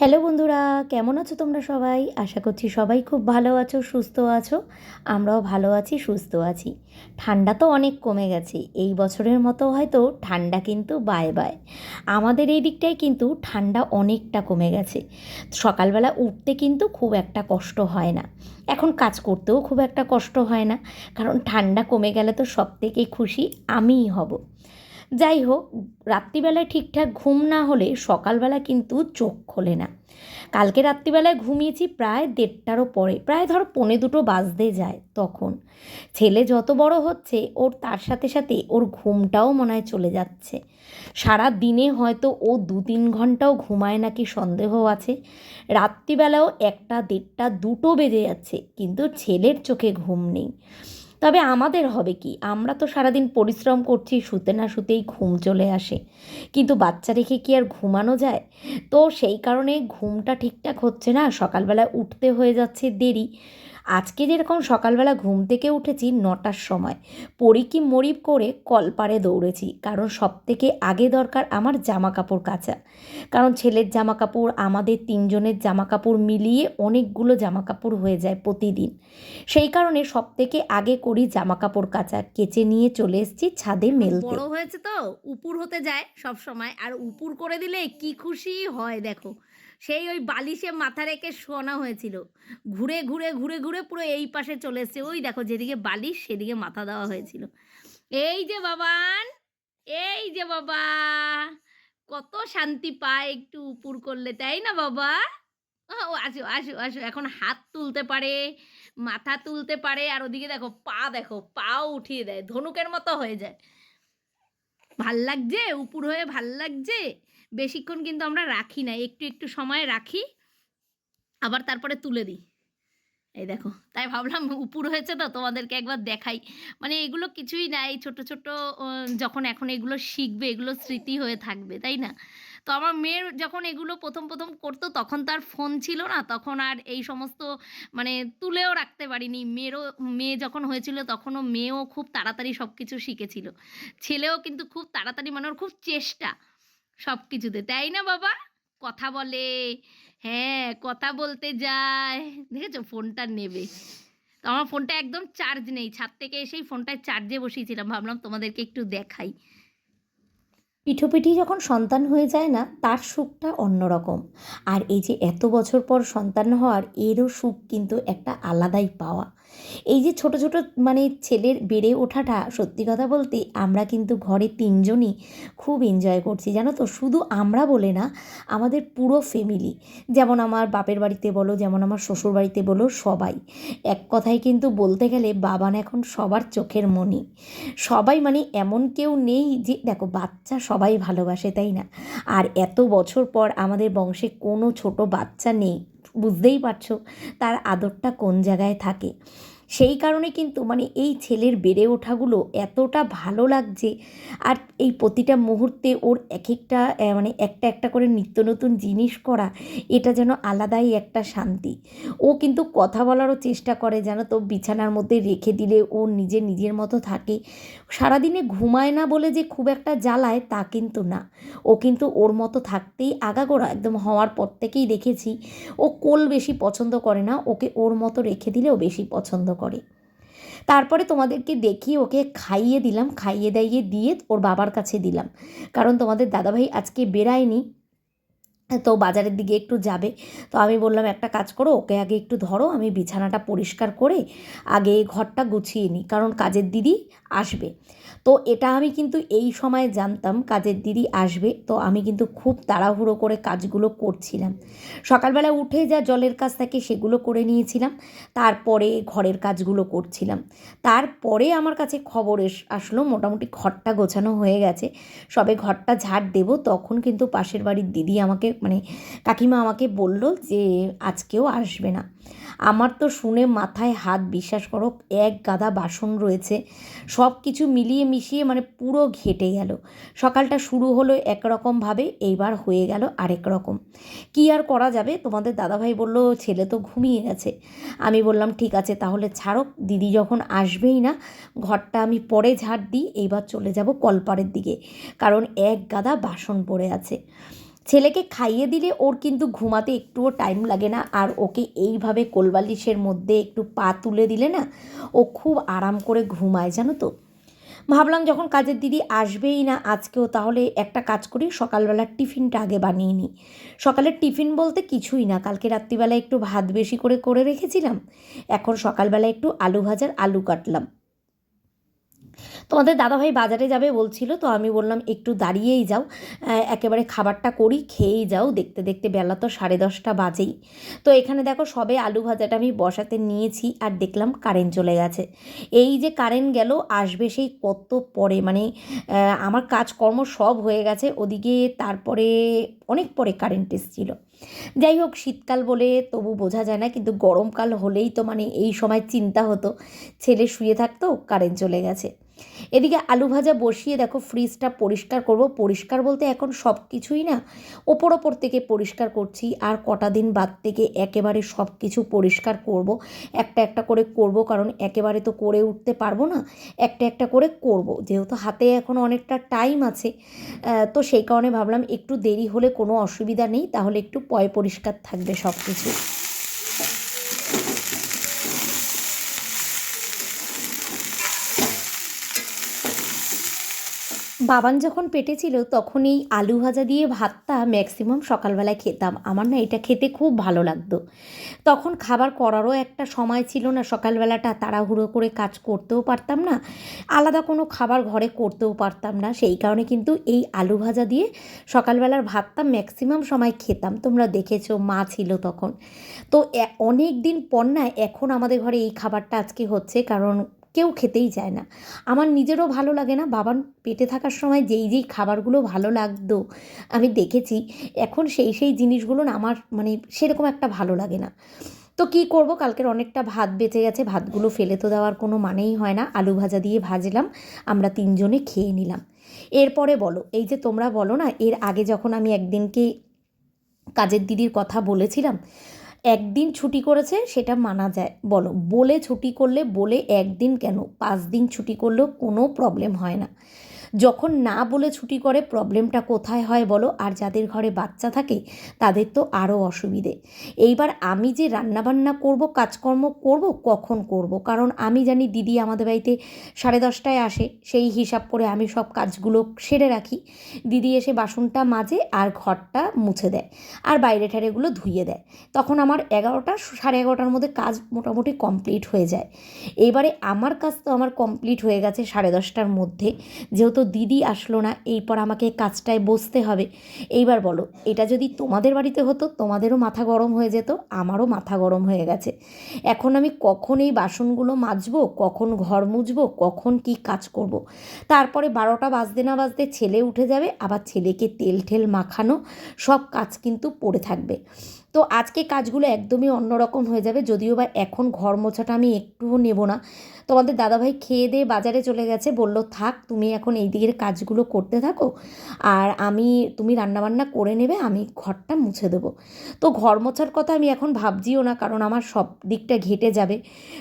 Hello বন্ধুরা, কেমন আছো তোমরা সবাই? আশা করছি সবাই খুব ভালো আছো, সুস্থ আছো। আমরাও ভালো আছি, সুস্থ আছি। ঠান্ডা তো অনেক কমে গেছে, এই বছরের মতো হয়তো ঠান্ডা কিন্তু বায় বায় আমাদের এই দিকটায় কিন্তু ঠান্ডা অনেকটা কমে গেছে। সকালবেলা উঠতে কিন্তু খুব একটা কষ্ট হয় না। এখন কাজ করতেও খুব একটা কষ্ট হয় না, কারণ ঠান্ডা কমে গেলে তো সব থেকে খুশি আমিই হব। যাই হোক রাত্রিবেলায় ঠিকঠাক ঘুম না হলে সকালবেলা কিন্তু চোখ খোলে না। কালকে রাত্রিবেলায় ঘুমিয়েছি প্রায় দেড়টারও পরে, প্রায় ধরো পনে দুটো বাজতে যায় তখন। ছেলে যত বড় হচ্ছে, ওর তার সাথে সাথে ওর ঘুমটাও মনে হয় চলে যাচ্ছে। সারা দিনে হয়তো ও দু তিন ঘন্টাও ঘুমায় নাকি সন্দেহ আছে। রাত্রিবেলাও একটা দেড়টা দুটো বেজে যাচ্ছে, কিন্তু ছেলের চোখে ঘুম নেই। তবে আমাদের হবে কি? আমরা তো সারাদিন পরিশ্রম করছি, শুতে না শুতেই ঘুম চলে আসে। কিন্তু বাচ্চা রেখে কি আর ঘুমানো যায়? তো সেই কারণে ঘুমটা ঠিকঠাক হচ্ছে না, সকালবেলায় উঠতে হয়ে যাচ্ছে দেরি। আজকে যেরকম সকালবেলা ঘুম থেকে উঠেছি নটার সময় পরিকি মরিব করে কলপারে দৌড়েছি কারণ সব থেকে আগে দরকার আমার জামা কাপড় কাচা। কারণ ছেলের জামা কাপড় আমাদের তিনজনের জামা কাপড় মিলিয়ে অনেকগুলো জামা কাপড় হয়ে যায় প্রতিদিন। সেই কারণে সব থেকে আগে করি জামা কাপড় কাচা কেচে নিয়ে চলে এসেছি ছাদে মেলতে। বড় হয়েছে তো উপুর হতে যায় সব সময় আর উপুর করে দিলে কি খুশি হয় দেখো। সেই ওই বালিশে মাথা রেখে শোনা হয়েছিল। ঘুরে ঘুরে ঘুরে ঘুরে পুরো এই পাশে চলে এসছে। ওই দেখো যেদিকে বালিশ, সেদিকে মাথা দেওয়া হয়েছিল। এই যে বাবান, এই যে বাবা, কত শান্তি পায় একটু উপুর করলে, তাই না বাবা? ও, আসো আসো আসো, এখন হাত তুলতে পারে, মাথা তুলতে পারে, আর ওদিকে দেখো পা, দেখো পাও উঠিয়ে দেয়, ধনুকের মতো হয়ে যায়। ভালো লাগছে, উপুর হয়ে ভালো লাগছে। বেশিক্ষণ কিন্তু আমরা রাখি না, একটু একটু সময় রাখি, আবার তারপরে তুলে দিই। এই দেখো, তাই ভাবলাম উপুর হয়েছে তো, তোমাদেরকে একবার দেখাই। মানে এগুলো কিছুই নাই এই ছোটো ছোটো যখন এখন এগুলো শিখবে, এগুলো স্মৃতি হয়ে থাকবে, তাই না? তো আমার মেয়ের যখন এগুলো প্রথম প্রথম করতো তখন তার ফোন ছিল না, তখন আর এই সমস্ত মানে তুলেও রাখতে পারিনি। মেয়েরও, মেয়ে যখন হয়েছিল তখনও মেয়েও খুব তাড়াতাড়ি সব কিছু শিখেছিল। ছেলেও কিন্তু খুব তাড়াতাড়ি মানে ওর খুব চেষ্টা সব কিছুতে তাই না বাবা? কথা বলে হ্যাঁ কথা বলতে যায়। দেখেছ? ফোনটা নেবে। তো আমার ফোনটা একদম চার্জ নেই। ছাদ থেকে এসেই ফোনটায় চার্জে বসিয়েছিলাম। ভাবলাম তোমাদেরকে একটু দেখাই। পিঠোপিঠি যখন সন্তান হয়ে যায় না, তার সুখটা অন্যরকম। আর এই যে এত বছর পর সন্তান হওয়ার, এরও সুখ কিন্তু একটা আলাদাই পাওয়া। এই যে ছোট ছোট মানে ছেলের বেড়ে ওঠাটা, সত্যি কথা বলতে আমরা কিন্তু ঘরে তিনজনই খুব এনজয় করছি। জানো তো, শুধু আমরা বলে না, আমাদের পুরো ফ্যামিলি যেমন আমার বাপের বাড়িতে বলো, যেমন আমার শ্বশুর বাড়িতে বলো, সবাই। এক কথায় কিন্তু বলতে গেলে বাবান এখন সবার চোখের মনি। সবাই মানে এমন কেউ নেই যে, দেখো বাচ্চা সবাই ভালোবাসে, তাই না? আর এত বছর পর আমাদের বংশে কোনো ছোট বাচ্চা নেই। বুঝতেই পারছ তার আদরটা কোন জায়গায় থাকে। সেই কারণে কিন্তু মানে এই ছেলের বেড়ে ওঠাগুলো এতটা ভালো লাগছে। আর এই প্রতিটা মুহূর্তে ওর এক একটা মানে একটা একটা করে নিত্য নতুন জিনিস করা, এটা যেন আলাদাই একটা শান্তি। ও কিন্তু কথা বলারও চেষ্টা করে যেন তো বিছানার মধ্যে রেখে দিলে ও নিজে নিজের মতো থাকে। সারাদিনে ঘুমায় না বলে যে খুব একটা জ্বালায় তা কিন্তু না। ও কিন্তু ওর মতো থাকতেই আগাগোড়া একদম হওয়ার পর থেকেই দেখেছি। ও কোল বেশি পছন্দ করে না, ওকে ওর মতো রেখে দিলেও বেশি পছন্দ করে। তারপরে তোমাদেরকে দেখিয়ে ওকে খাইয়ে দিলাম, খাইয়ে দাইয়ে দিয়ে ওর বাবার কাছে দিলাম। কারণ তোমাদের দাদাভাই আজকে বেরায়নি তো বাজারের দিকে একটু যাবে। তো আমি বললাম, একটা কাজ করো, ওকে আগে একটু ধরো, আমি বিছানাটা পরিষ্কার করে আগে ঘরটা গুছিয়ে নিই, কারণ কাজের দিদি আসবে। তো এটা আমি কিন্তু এই সময় জানতাম, কাজের দিদি আসবে, তো আমি কিন্তু খুব তাড়াহুড়ো করে কাজগুলো করছিলাম। সকালবেলা উঠে যা জলের কাজ থাকে সেগুলো করে নিয়েছিলাম, তারপরে ঘরের কাজগুলো করছিলাম। তারপরে আমার কাছে খবর এস, আসলো, মোটামুটি ঘরটা গোছানো হয়ে গেছে, সবে ঘরটা ঝাড় দেবো, তখন কিন্তু পাশের বাড়ির দিদি আমাকে মানে কাকিমা আমাকে বলল যে আজকেও আসবে না। আমার তো শুনে মাথায় হাত, বিশ্বাস করো, এক গাদা বাসন রয়েছে। সব কিছু মিলিয়ে মিশিয়ে মানে পুরো ঘেটে গেল। সকালটা শুরু হলো একরকমভাবে, এইবার হয়ে গেল আরেক রকম। কী আর করা যাবে? তোমাদের দাদাভাই বলল, ছেলে তো ঘুমিয়ে গেছে। আমি বললাম, ঠিক আছে, তাহলে ছাড়ো। দিদি যখন আসবেই না, ঘরটা আমি পরে ঝাড় দিই। এইবার চলে যাব কলপারের দিকে, কারণ এক গাদা বাসন পড়ে আছে। ছেলেকে খাইয়ে দিলে ওর কিন্তু ঘুমাতে একটুও টাইম লাগে না। আর ওকে এইভাবে কোলবালিশের মধ্যে একটু পা তুলে দিলে না, ও খুব আরাম করে ঘুমায়, জানো তো। ভাবলাম যখন কাজের দিদি আসবেই না আজকেও, তাহলে একটা কাজ করি, সকালবেলার টিফিনটা আগে বানিয়ে নিই। সকালের টিফিন বলতে কিছুই না, কালকে রাত্রিবেলা একটু ভাত বেশি করে করে রেখেছিলাম, এখন সকালবেলা একটু আলু ভাজার আলু কাটলাম। তোমাদের দাদাভাই বাজারে যাবে বলছিল, তো আমি বললাম, একটু দাঁড়িয়েই যাও একেবারে খাবারটা করি, খেয়েই যাও, দেখতে দেখতে বেলা তো সাড়ে দশটা বাজেই। তো এখানে দেখো, সবে আলু ভাজাটা আমি বসাতে নিয়েছি, আর দেখলাম কারেন্ট চলে গেছে। এই যে কারেন্ট গেল, আসবে সেই কত পরে মানে আমার কাজকর্ম সব হয়ে গেছে, ওদিকে তারপরে অনেক পরে কারেন্ট এসেছিল। যাই হোক, শীতকাল বলে তবু বোঝা যায় না, কিন্তু গরমকাল হলেই তো মানে এই সময় চিন্তা হতো, ছেলে শুয়ে থাকতো, কারেন্ট চলে গেছে। এদিকে আলু ভাজা বসিয়ে দেখো ফ্রিজটা পরিষ্কার করব। পরিষ্কার বলতে এখন সব কিছুই না, ওপর ওপর থেকে পরিষ্কার করছি। আর কটা দিন বাদ থেকে একেবারে সব কিছু পরিষ্কার করব। একটা একটা করে করব কারণ একেবারে তো করে উঠতে পারব না, একটা একটা করে করব। যেহেতু হাতে এখন অনেকটা টাইম আছে তো সেই কারণে ভাবলাম একটু দেরি হলে কোনো অসুবিধা নেই, তাহলে একটু পয় পরিষ্কার থাকবে সব কিছু বাবান যখন পেটে ছিল তখন এই আলু ভাজা দিয়ে ভাতটা ম্যাক্সিমাম সকালবেলায় খেতাম। আমার না এটা খেতে খুব ভালো লাগতো। তখন খাবার করারও একটা সময় ছিল না, সকালবেলাটা তাড়াহুড়ো করে কাজ করতেও পারতাম না, আলাদা কোনো খাবার ঘরে করতেও পারতাম না। সেই কারণে কিন্তু এই আলু ভাজা দিয়ে সকালবেলার ভাতটা ম্যাক্সিমাম সময় খেতাম। তোমরা দেখেছ, মা ছিল তখন। তো অনেক দিন পর না এখন আমাদের ঘরে এই খাবারটা আজকে হচ্ছে, কারণ কেউ খেতেই চায় না। আমার নিজেরও ভালো লাগে না। বাবার পেটে থাকার সময় যেই যেই খাবারগুলো ভালো লাগতো, আমি দেখেছি। এখন সেই সেই জিনিসগুলো না আমার মানে সেরকম একটা ভালো লাগে না। তো কী করব? কালকের অনেকটা ভাত বেঁচে গেছে। ভাতগুলো ফেলে তো দেওয়ার কোনো মানেই হয় না। আলু ভাজা দিয়ে ভাজলাম। আমরা তিনজনে খেয়ে নিলাম। এরপরে বলো, এই যে তোমরা বলো না, এর আগে যখন আমি একদিনকে কাজের দিদির কথা বলেছিলাম একদিন ছুটি করেছে, সেটা মানা যায়। বলো, বলে ছুটি করলে বলে একদিন কেন? পাঁচ দিন ছুটি করলেও কোনো প্রবলেম হয় না। যখন না বলে ছুটি করে, প্রবলেমটা কোথায় হয় বলো? আর যাদের ঘরে বাচ্চা থাকে, তাদের তো আরও অসুবিধে। এইবার আমি যে রান্নাবান্না করব, কাজকর্ম করব, কখন করব? কারণ আমি জানি দিদি আমাদের বাড়িতে সাড়ে দশটায় আসে, সেই হিসাব করে আমি সব কাজগুলো সেরে রাখি। দিদি এসে বাসনটা মাজে আর ঘরটা মুছে দেয় আর বাইরে ঠারেগুলো ধুইয়ে দেয়। তখন আমার এগারোটা, সাড়ে এগারোটার মধ্যে কাজ মোটামুটি কমপ্লিট হয়ে যায়। এবারে আমার কাজ তো আমার কমপ্লিট হয়ে গেছে সাড়ে দশটার মধ্যে। যেহেতু দিদি আসলো না, এরপর আমাকে কাজটায় বসতে হবে। এইবার বলো, এটা যদি তোমাদের বাড়িতে হতো, তোমাদেরও মাথা গরম হয়ে যেত, আমারও মাথা গরম হয়ে গেছে। এখন আমি কখন এই বাসনগুলো মাজবো, কখন ঘর মুছবো কখন কি কাজ করব। তারপরে বারোটা বাজতে না বাজতে ছেলে উঠে যাবে, আবার ছেলেকে তেল ঠেল মাখানো, সব কাজ কিন্তু পড়ে থাকবে। তো আজকে কাজগুলো একদমই অন্যরকম হয়ে যাবে, যদিও বা এখন ঘর মোছাটা আমি একটুও নেব না। তোমাদের দাদাভাই খেয়ে দিয়ে বাজারে চলে গেছে, বলল, থাক, তুমি এখন এই দিকের কাজগুলো করতে থাকো, আর আমি, তুমি রান্নাবান্না করে নেবে, আমি ঘরটা মুছে দেবো। তো ঘর মোছার কথা আমি এখন ভাবছিও না, কারণ আমার সব দিকটা ঘেটে যাবে।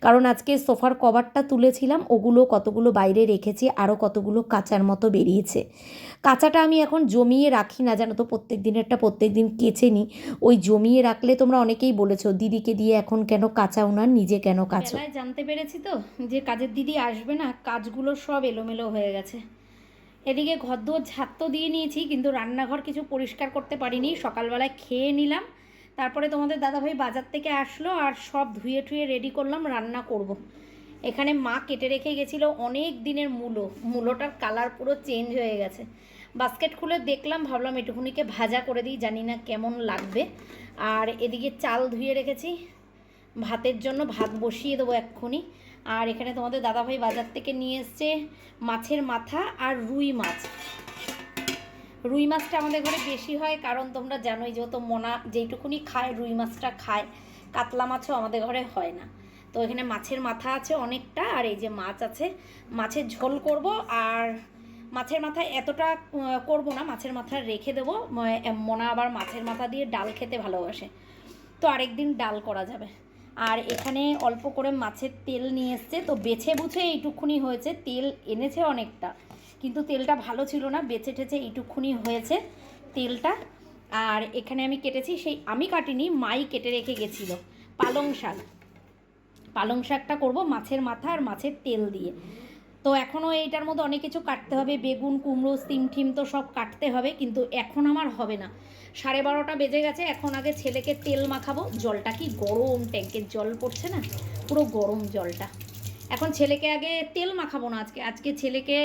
কারণ আজকে সোফার কভারটা তুলেছিলাম, ওগুলো কতগুলো বাইরে রেখেছি, আরও কতগুলো কাচার মতো বেরিয়েছে। কাঁচাটা আমি এখন জমিয়ে রাখি না, জানো তো প্রত্যেক দিনেরটা প্রত্যেক দিন কেচে নিই। ওই জমিয়ে রাখলে তোমরা অনেকেই বলেছ, দিদিকে দিয়ে এখন কেন কাঁচাও না, নিজে কেন কাচো? জানতে পেরেছি তো যে কাজের দিদি আসবে না, কাজগুলো সব এলোমেলো হয়ে গেছে। এদিকে ঘর দুয়ার ঝাঁত তো দিয়ে নিয়েছি, কিন্তু রান্নাঘর কিছু পরিষ্কার করতে পারিনি। সকালবেলায় খেয়ে নিলাম, তারপরে তোমাদের দাদাভাই বাজার থেকে আসলো আর সব ধুয়ে টুয়ে রেডি করলাম, রান্না করব। এখানে মা কেটে রেখে গেছিল অনেক দিনের মূলো। মূলোটার কালার পুরো চেঞ্জ হয়ে গেছে। বাস্কেট খুলে দেখলাম, ভাবলাম এটুকুনিকে ভাজা করে দিই, জানি না কেমন লাগবে। আর এদিকে চাল ধুয়ে রেখেছি। ভাতের জন্য ভাত বসিয়ে দেবো এক্ষুনি। আর এখানে তোমাদের দাদাভাই বাজার থেকে নিয়ে এসছে মাছের মাথা আর রুই মাছ। রুই মাছটা আমাদের ঘরে বেশি হয়, কারণ তোমরা জানোই, যেহেতু মোনা যেইটুকুনি খায়, রুই মাছটা খায়, কাতলা মাছও আমাদের ঘরে হয় না। তো এখানে মাছের মাথা আছে অনেকটা, আর এই যে মাছ আছে, মাছের ঝোল করব, আর মাছের মাথা এতটা করব না, মাছের মাথা রেখে দেবো মোনা আবার মাছের মাথা দিয়ে ডাল খেতে ভালোবাসে। তো আরেকদিন ডাল করা যাবে। আর এখানে অল্প করে মাছের তেল নিয়ে এসছে, তো বেছে বুঝে এইটুকুনি হয়েছে, তেল এনেছে অনেকটা, কিন্তু তেলটা ভালো ছিল না, বেছে ঠেছে এইটুকুনি হয়েছে তেলটা। আর এখানে আমি কেটেছি, সেই আমি কাটিনি, মাই কেটে রেখে গেছিল, পালং শাক। পালং শাকটা করব মাছের মাথা আর মাছের তেল দিয়ে। তো এখনও এইটার মধ্যে অনেক কিছু কাটতে হবে, বেগুন, কুমড়ো, সিম ঠিম তো সব কাটতে হবে, কিন্তু এখন আমার হবে না। সাড়ে বারোটা বেজে গেছে, এখন আগে ছেলেকে তেল মাখাবো। জলটা কি গরম, ট্যাঙ্কের জল পড়ছে না? পুরো গরম জলটা। এখন ছেলেকে আগে তেল মাখাবো না আজকে। আজকে ছেলেকে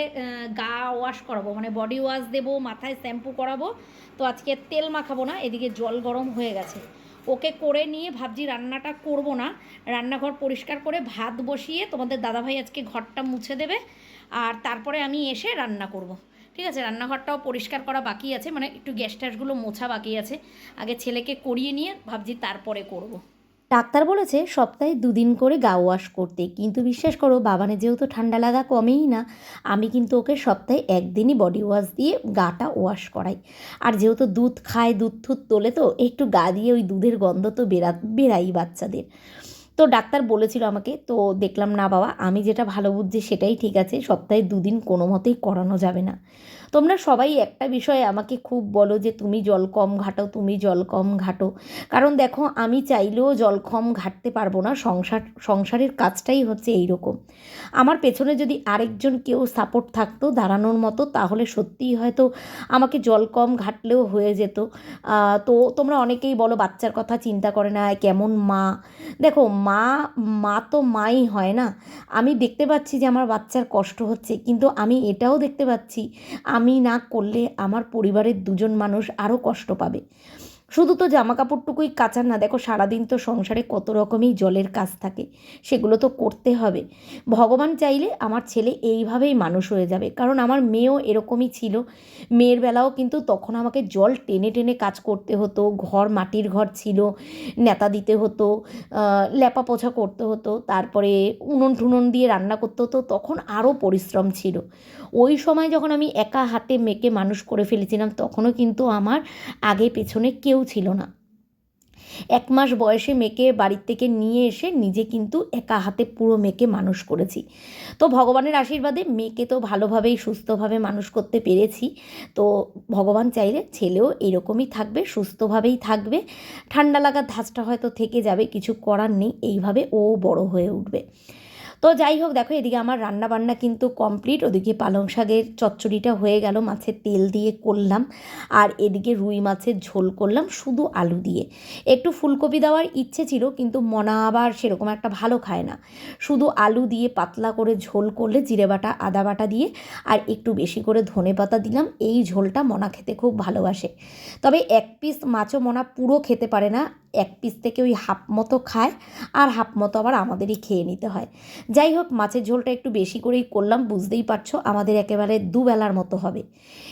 গা ওয়াশ করাবো মানে বডি ওয়াশ দেবো, মাথায় শ্যাম্পু করাবো। তো আজকে তেল মাখাবো না, এদিকে জল গরম হয়ে গেছে। ওকে করে নিয়ে ভাবছি রান্নাটা করব না রান্নাঘর পরিষ্কার করে ভাত বসিয়ে তোমাদের দাদাভাই আজকে ঘরটা মুছে দেবে আর তারপরে আমি এসে রান্না করব। ঠিক আছে, রান্নাঘরটাও পরিষ্কার করা বাকি আছে মানে একটু গ্যাস ট্যাসগুলো মোছা বাকি আছে আগে ছেলেকে করিয়ে নিয়ে ভাবছি তারপরে করব। ডাক্তার বলেছে, সপ্তাহে দুদিন করে গা ওয়াশ করতে। কিন্তু বিশ্বাস করো, বাবানের যেহেতু ঠান্ডা লাগা কমেই না, আমি কিন্তু ওকে সপ্তাহে একদিনই বডি ওয়াশ দিয়ে গাটা ওয়াশ করাই। আর যেহেতু দুধ খায় দুধ থুধ তোলে তো, একটু গা দিয়ে ওই দুধের গন্ধ তো বেরা, বেরাই বাচ্চাদের। তো ডাক্তার বলেছিল আমাকে, তো দেখলাম না বাবা, আমি যেটা ভালো বুঝছি সেটাই ঠিক আছে, সপ্তাহে দুদিন কোনো মতেই করানো যাবে না। তোমরা সবাই একটা বিষয়ে আমাকে খুব বলো যে তুমি জল কম ঘাটো, তুমি জল কম ঘাটো। কারণ দেখো, আমি চাইলেও জল কম ঘাটতে পারব না, সংসার, সংসারের কাজটাই হচ্ছে এই রকম আমার পেছনে যদি আরেকজন কেউ সাপোর্ট থাকতো দাঁড়ানোর মতো, তাহলে সত্যিই হয়তো আমাকে জল কম ঘাটলেও হয়ে যেত। তো তোমরা অনেকেই বলো, বাচ্চার কথা চিন্তা করে না, কেমন মা। দেখো মা মা তো মাই হয় না। আমি দেখতে পাচ্ছি যে আমার বাচ্চার কষ্ট হচ্ছে, কিন্তু আমি এটাও দেখতে পাচ্ছি, আমি না করলে আমার পরিবারের দুজন মানুষ আরও কষ্ট পাবে। শুধু তো জামা কাপড়টুকুই কাচার না, দেখো সারাদিন তো সংসারে কত রকমই জলের কাজ থাকে, সেগুলো তো করতে হবে। ভগবান চাইলে আমার ছেলে এইভাবেই মানুষ হয়ে যাবে, কারণ আমার মেয়েও এরকমই ছিল। মেয়ের বেলাও কিন্তু তখন আমাকে জল টেনে টেনে কাজ করতে হতো, ঘর মাটির ঘর ছিল, নেতা দিতে হতো লেপা পোছা করতে হতো, তারপরে উনুন টুনুন দিয়ে রান্না করতে হতো, তখন আরও পরিশ্রম ছিল। ওই সময় যখন আমি একা হাতে মেয়েকে মানুষ করে ফেলেছিলাম, তখনও কিন্তু আমার আগে পেছনে কেউ ছিল না। এক মাস বয়সে মেয়েকে বাড়ির থেকে নিয়ে এসে নিজে কিন্তু একা হাতে পুরো মেয়েকে মানুষ করেছি। তো ভগবানের আশীর্বাদে মেয়েকে তো ভালোভাবেই, সুস্থভাবে মানুষ করতে পেরেছি। তো ভগবান চাইলে ছেলেও এরকমই থাকবে, সুস্থভাবেই থাকবে। ঠান্ডা লাগার ধাঁচটা হয়তো থেকে যাবে, কিছু করার নেই। এইভাবে ও বড় হয়ে উঠবে। তো যাই হোক, দেখো এদিকে আমার রান্না বান্না কিন্তু কমপ্লিট ওদিকে পালং শাকের চচ্চড়িটা হয়ে গেল, মাছের তেল দিয়ে করলাম। আর এদিকে রুই মাছের ঝোল করলাম, শুধু আলু দিয়ে। একটু ফুলকপি দেওয়ার ইচ্ছে ছিল, কিন্তু মনা আবার সেরকম একটা ভালো খায় না। শুধু আলু দিয়ে পাতলা করে ঝোল করলে জিরে বাটা, আদা বাটা দিয়ে, আর একটু বেশি করে ধনে পাতা দিলাম। এই ঝোলটা মনা খেতে খুব ভালোবাসে। তবে এক পিস মাছও মনা পুরো খেতে পারে না। এক পিস থেকে ওই হাফ মতো খায় আর হাফ মতো আবার আমাদেরই খেয়ে নিতে হয়। যাই হোক, মাছের ঝোলটা একটু বেশি করেই করলাম, বুঝতেই পারছ আমাদের একেবারে দুবেলার মতো হবে।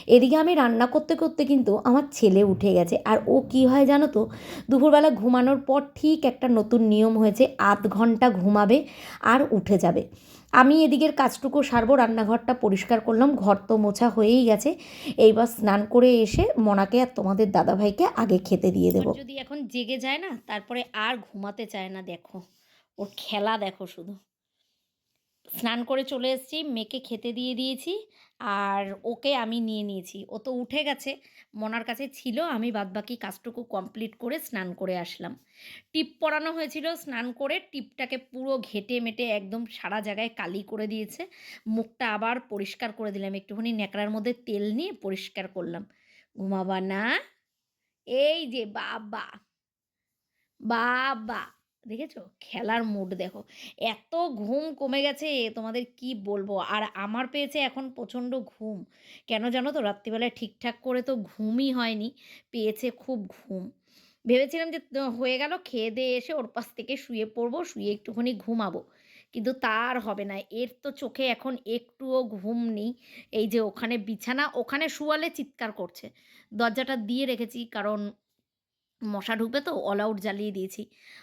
এদিকে আমি রান্না করতে করতে কিন্তু আমার ছেলে উঠে গেছে আর ও কি হয় জানো তো, দুপুরবেলা ঘুমানোর পর ঠিক একটা নতুন নিয়ম হয়েছে, আধ ঘণ্টা ঘুমাবে আর উঠে যাবে। আমি এদিকের কাজটুকু সারবো, রান্নাঘরটা পরিষ্কার করলাম, ঘর তো মোছা হয়েই গেছে। এইবার স্নান করে এসে মনাকে আর তোমাদের দাদাভাইকে আগে খেতে দিয়ে দেবো। যদি এখন জেগে যায় না, তারপরে আর ঘুমাতে চায় না, দেখো। ওর খেলা দেখো শুধু। স্নান করে চলে এসেছি, মেয়েকে খেতে দিয়ে দিয়েছি, আর ওকে আমি নিয়ে নিয়েছি। ও তো উঠে গেছে, মনার কাছে ছিল, আমি বাদবাকি কাজটুকু কমপ্লিট করে স্নান করে আসলাম। টিপ পরানো হয়েছিল, স্নান করে টিপটাকে পুরো ঘেটে মেটে একদম সারা জায়গায় কালি করে দিয়েছে। মুখটা আবার পরিষ্কার করে দিলাম, একটুখানি ন্যাকড়ার মধ্যে তেল নিয়ে পরিষ্কার করলাম। ঘুমাবা না? এই যে বাবা বাবা। দেখেছ? খেলার মুড দেখো। এত ঘুম কমে গেছে, তোমাদের কি বলব? আর আমার পেয়েছে এখন প্রচণ্ড ঘুম। কেন জানো তো? রাত্রিবেলায় ঠিকঠাক করে তো ঘুমই হয়নি। পেয়েছে খুব ঘুম। ভেবেছিলাম যে হয়ে গেল, খেয়ে দিয়ে এসে ওর পাশ থেকে শুয়ে পড়ব, শুয়ে একটুখানি ঘুমাবো। কিন্তু তার হবে না। এর তো চোখে এখন একটুও ঘুম নেই। এই যে ওখানে বিছানা, ওখানে শুয়ালে চিৎকার করছে। দরজাটা দিয়ে রেখেছি, কারণ মশা ঢুকবে তো অল আউট জ্বালিয়ে দিয়েছি।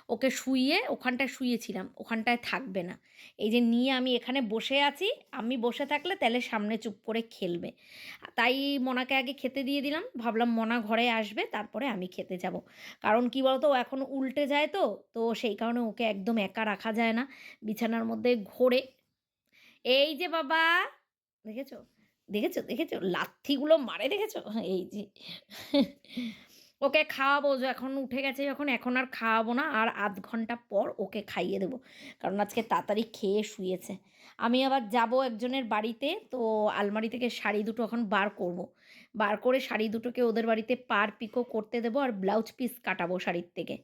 ওকে শুইয়ে ওখানটায় শুয়েছিলাম, ওখানটায় থাকবে না। এই যে নিয়ে আমি এখানে বসে আছি, আমি বসে থাকলে তাহলে সামনে চুপ করে খেলবে। তাই মনাকে আগে খেতে দিয়ে দিলাম, ভাবলাম মনা ঘরে আসবে, তারপরে আমি খেতে যাব। কারণ কি বলতো, ও এখন উল্টে যায় তো তো সেই কারণে ওকে একদম একা রাখা যায় না, বিছানার মধ্যে ঘোরে। এই যে বাবা, দেখেছ? দেখেছ? দেখেছ? লাথিগুলো মারে, দেখেছ? এই যে। ওকে খাওয়াবো এখন উঠে গেছে যখন এখন আর খাওয়াবো না আর আধ ঘণ্টা পর ওকে খাইয়ে দেবো কারণ আজকে তাড়াতাড়ি খেয়ে শুয়েছে আমি আবার যাব একজনের বাড়িতে তো আলমারি থেকে শাড়ি দুটো এখন বার করব। বার করে শাড়ি দুটোকে ওদের বাড়িতে পার পিকো করতে দেবো আর ব্লাউজ পিস কাটাবো শাড়ির থেকে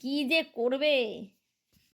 কি যে করবে